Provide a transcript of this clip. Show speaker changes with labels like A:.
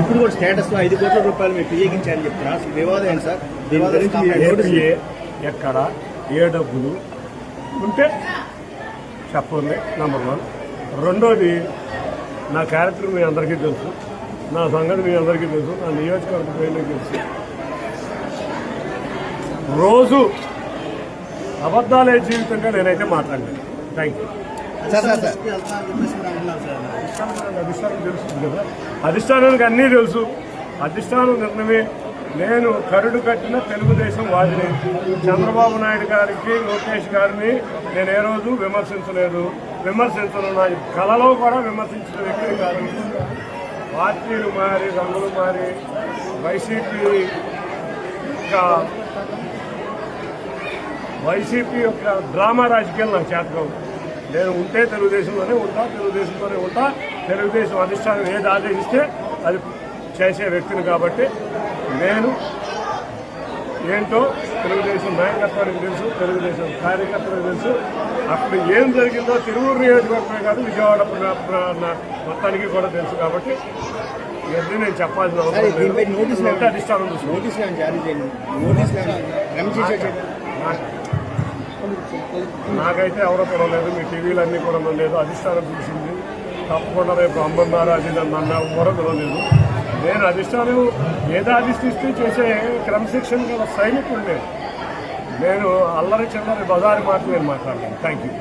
A: ఇప్పుడు కూడా స్టేటస్లో ఐదు కోట్ల రూపాయలు మీరు పియ్యగించారని చెప్తున్నారు? అసలు వివాదం ఏంటి సార్?
B: ఏ ఎక్కడ ఏ డబ్బులు ఉంటే చెప్పండి నెంబర్ వన్ రెండోది నా క్యారెక్టర్ మీ అందరికీ తెలుసు. నా సంగతి మీ అందరికీ తెలుసు. నా నియోజకవర్గ పేర్లు తెలుసు. రోజు అబద్ధాలే జీవితంగా నేనైతే మాట్లాడలేదు. థ్యాంక్ యూ
A: సార్
B: అధిష్టానం తెలుస్తుంది కదా అధిష్టానానికి అన్నీ తెలుసు. అధిష్టానం నిర్ణయమే. నేను కరుడు కట్టిన తెలుగుదేశం వాదిని. చంద్రబాబు నాయుడు గారికి లోకేష్ గారిని నేను ఏ రోజు విమర్శించలేదు. విమర్శించను నా కళలో కూడా విమర్శించిన వ్యక్తి కాదు. పార్టీలు మారి రంగులు మారి వైసీపీ యొక్క వైసీపీ యొక్క డ్రామా రాజకీయాలు నాకు చేతకావు. నేను ఉంటే తెలుగుదేశంలోనే ఉంటా తెలుగుదేశంతోనే ఉంటా తెలుగుదేశం అధిష్టానం ఏది ఆదేశిస్తే అది చేసే వ్యక్తిని కాబట్టి నేను ఏంటో తెలుగుదేశం నాయకత్వానికి తెలుసు తెలుగుదేశం కార్యకర్తలకు తెలుసు అక్కడ ఏం జరిగిందో తిరువురు నియోజకవర్గమే కాదు విజయవాడ మొత్తానికి కూడా తెలుసు కాబట్టి ఇవన్నీ నేను చెప్పాల్సిన
A: సార్
B: అవసరం
A: నోటీసులు
B: ఉంటే అధిష్టానం.
A: నోటీసులు జారీ చేయండి నోటీసులు.
B: నాకైతే ఎవరో కొనలేదు మీ టీవీలు అన్నీ కూడా లేదు అధిష్టానం చూసింది. తప్పకుండా రేపు అమ్మన్నారు అది నన్ను అన్న ఎవరో కొనలేదు నేను అధిష్టానం ఏదో అధిష్టిస్తే చేసే క్రమశిక్షణ గల సైనికుడు నేను నేను అల్లరి చిల్లరి బజారు మాట నేను మాట్లాడలేను. Thank you